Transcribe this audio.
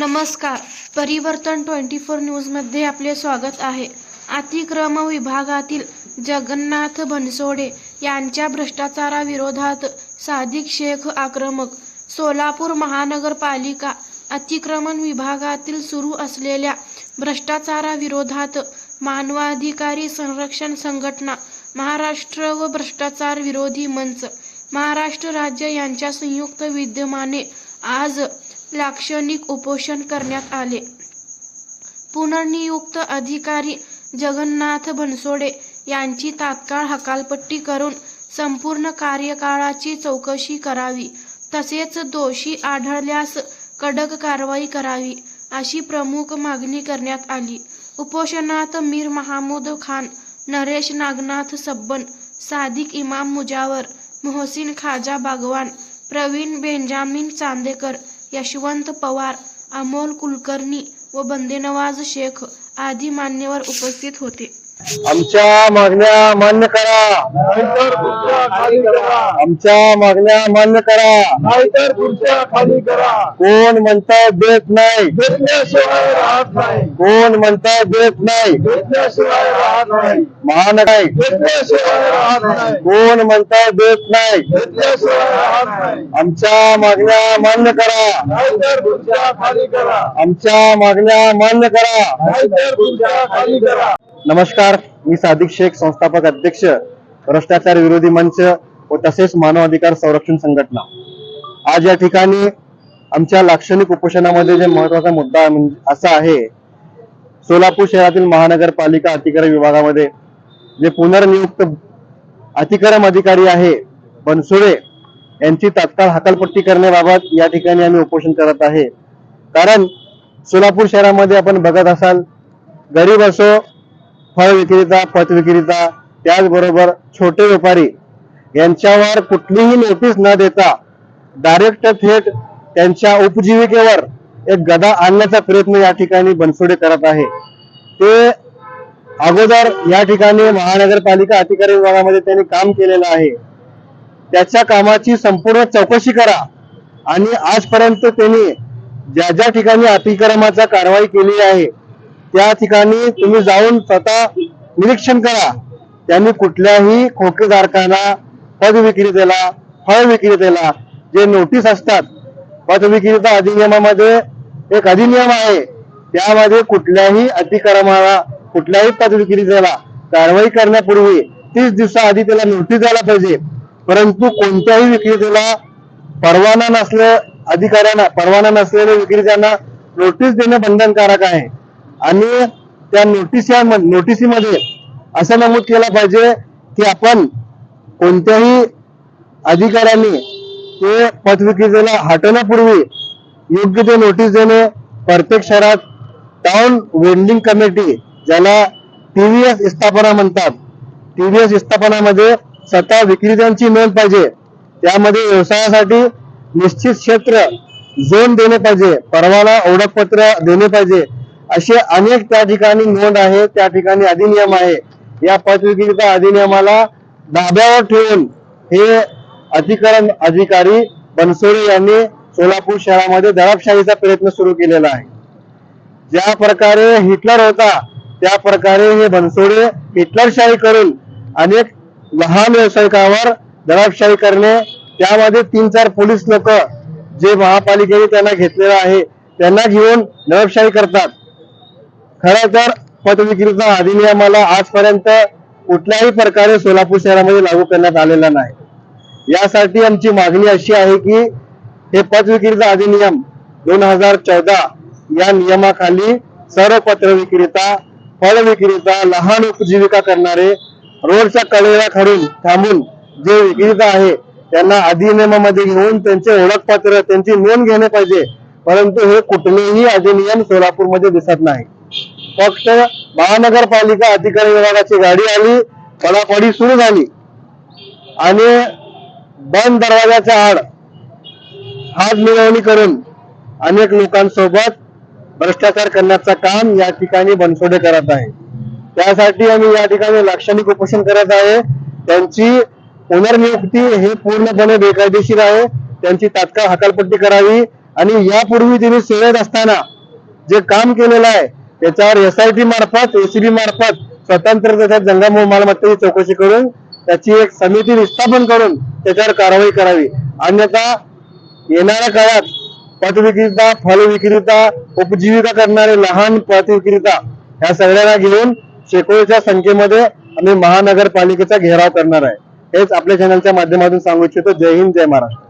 नमस्कार. परिवर्तन twenty four न्यूजमध्ये आपले स्वागत आहे. अतिक्रम विभागातील जगन्नाथ बनसोडे यांच्या भ्रष्टाचाराविरोधात सादिक शेख आक्रमक सोलापूर महानगरपालिका अतिक्रमण विभागातील सुरू असलेल्या भ्रष्टाचाराविरोधात मानवाधिकारी संरक्षण संघटना महाराष्ट्र व भ्रष्टाचार विरोधी मंच महाराष्ट्र राज्य यांच्या संयुक्त विद्यमाने आज लाक्षणिक उपोषण करण्यात आले. पुनर्नियुक्त अधिकारी जगन्नाथ बनसोडे यांची तात्काळ हकालपट्टी करून संपूर्ण कार्यकाळाची चौकशी करावी तसेच दोषी आढळल्यास कडक कारवाई करावी अशी प्रमुख मागणी करण्यात आली. उपोषणात मीर महामूद खान नरेश नागनाथ सब्बन सादिक इमाम मुजावर मोहसिन खाजा बागवान प्रवीण बेंजामिन चांदेकर यशवंत पवार अमोल कुलकर्णी व बंदेनवाज शेख आदी मान्यवर उपस्थित होते. आमच्या मागण्या मान्य करा. आमच्या मागण्या मान्य करा. नाहीतर खुर्च्या खाली करा. कोण म्हणताय देत नाही? घेतल्याशिवाय राहत नाही. कोण म्हणताय देत नाही? राहत नाही. राहत कोण म्हणताय देत नाही? घेतल्याशिवाय राहत नाही. आमच्या मागण्या मान्य करा. नाहीतर खुर्च्या खाली करा. आमच्या मागण्या मान्य करा. नाहीतर खुर्च्या खाली करा. नमस्कार मी सादिक शेख संस्थापक अध्यक्ष भ्रष्टाचार विरोधी मंच व तसेच मानव अधिकार संरक्षण संघटना. आज या ठिकाणी आमच्या लाक्षणिक उपोषणामध्ये जे महत्त्वाचा मुद्दा असा आहे सोलापूर शहरातील महानगरपालिका अतिक्रम विभागामध्ये जे पुनर्नियुक्त अतिक्रम अधिकारी आहे बनसुळे यांची तात्काळ हकालपट्टी करण्याबाबत या ठिकाणी आम्ही उपोषण करत आहे. कारण सोलापूर शहरामध्ये आपण बघत असाल गरीब असो फळ विक्रेता पथ विक्रेता त्याचबरोबर छोटे व्यापारी यांच्यावर कुठलीही नोटीस न देता डायरेक्ट थेट त्यांच्या उपजीविकेवर एक गदा आणण्याचा प्रयत्न या ठिकाणी बनसोडे करत आहे. ते अगोदर या ठिकाणी महानगरपालिका अधिकारी विभागामध्ये त्यांनी काम केलेलं आहे. त्याच्या कामाची संपूर्ण चौकशी करा आणि आजपर्यंत त्यांनी ज्या ज्या ठिकाणी अतिक्रमाचा कारवाई केली आहे त्या ठिकाणी तुम्ही जाऊन स्वतः निरीक्षण करा. त्यांनी कुठल्याही खोकेधारकांना पद विक्रेतेला फळ विक्रेतेला जे नोटीस असतात पद विक्रेता अधिनियमामध्ये एक अधिनियम आहे. त्यामध्ये कुठल्याही अतिक्रमाला कुठल्याही पद विक्रेत्याला कारवाई करण्यापूर्वी तीस दिवसाआधी त्याला नोटीस द्यायला पाहिजे. परंतु कोणत्याही विक्रेत्याला परवाना नसल्या अधिकाऱ्यांना परवाना नसलेल्या विक्रेत्यांना नोटीस देणं बंधनकारक आहे. आणि त्या नोटीस या नोटिसीमध्ये असं नमूद केलं पाहिजे की आपण कोणत्याही अधिकाऱ्यांनी ते पदविक्रेत्याला हटवण्यापूर्वी योग्य ते नोटीस देणे प्रत्येक शहरात टाउन वेंडिंग कमिटी ज्याला टीव्हीएस स्थापना म्हणतात टीव्हीएस स्थापनामध्ये स्वतः विक्रेत्यांची नोंद पाहिजे. त्यामध्ये व्यवसायासाठी निश्चित क्षेत्र झोन देणे पाहिजे. परवाना ओळखपत्र देणे पाहिजे. असे अनेक त्या ठिकाणी नोंद आहे त्या ठिकाणी अधिनियम आहे. या पदविक्रेता अधिनियमाला धाब्यावर ठेवून हे अधिकरण अधिकारी बनसोडे यांनी सोलापूर शहरामध्ये दडपशाहीचा प्रयत्न सुरू केलेला आहे. ज्या प्रकारे हिटलर होता त्या प्रकारे हे बनसोडे हिटलरशाही करून अनेक लहान व्यावसायिकावर दडपशाही करणे त्यामध्ये तीन चार पोलीस लोक जे महापालिकेने त्यांना घेतलेलं आहे त्यांना घेऊन दडपशाही करतात. खरं तर पदविक्रेता अधिनियमाला आजपर्यंत कुठल्याही प्रकारे सोलापूर शहरामध्ये लागू करण्यात आलेला नाही. यासाठी आमची मागणी अशी आहे की हे पदविक्रेता अधिनियम दोन हजार चौदा या नियमाखाली सर्व पत्र विक्रेता फळ विक्रेता लहान उपजीविका करणारे रोडच्या कडेला खडून थांबून जे विक्रेता आहे त्यांना अधिनियमामध्ये घेऊन त्यांचे ओळखपत्र त्यांची नोंद घेणे पाहिजे. परंतु हे कुठलेही अधिनियम सोलापूरमध्ये दिसत नाही. फक्त महानगरपालिका अधिकारी विभागाची गाडी आली पडापडी सुरू झाली. आणि बंद दरवाजाच्या आड हात मिळवणी करून अनेक लोकांसोबत भ्रष्टाचार करण्याचं काम या ठिकाणी बनसोडे करत आहे. त्यासाठी आम्ही या ठिकाणी लाक्षणिक उपोषण करत आहे. त्यांची पुनर्नियुक्ती हे पूर्णपणे बेकायदेशीर आहे. त्यांची तात्काळ हकालपट्टी करावी. आणि यापूर्वी त्यांनी सेवेत असताना जे काम केलेलं आहे त्याच्यावर एसआयटी मार्फत एसीबी मार्फत स्वतंत्र त्याच्या जंगम मालमत्तेची चौकशी करून त्याची एक समिती स्थापन करून त्याच्यावर कारवाई करावी. अन्यथा येणाऱ्या काळात पदविक्रेता फल विक्रेता उपजीविका करणारे लहान पतविक्रेता ह्या सगळ्यांना घेऊन शेकडोच्या संख्येमध्ये आम्ही महानगरपालिकेचा घेराव करणार आहे. हेच आपल्या चॅनलच्या माध्यमातून सांगू इच्छितो. जय हिंद जय महाराष्ट्र.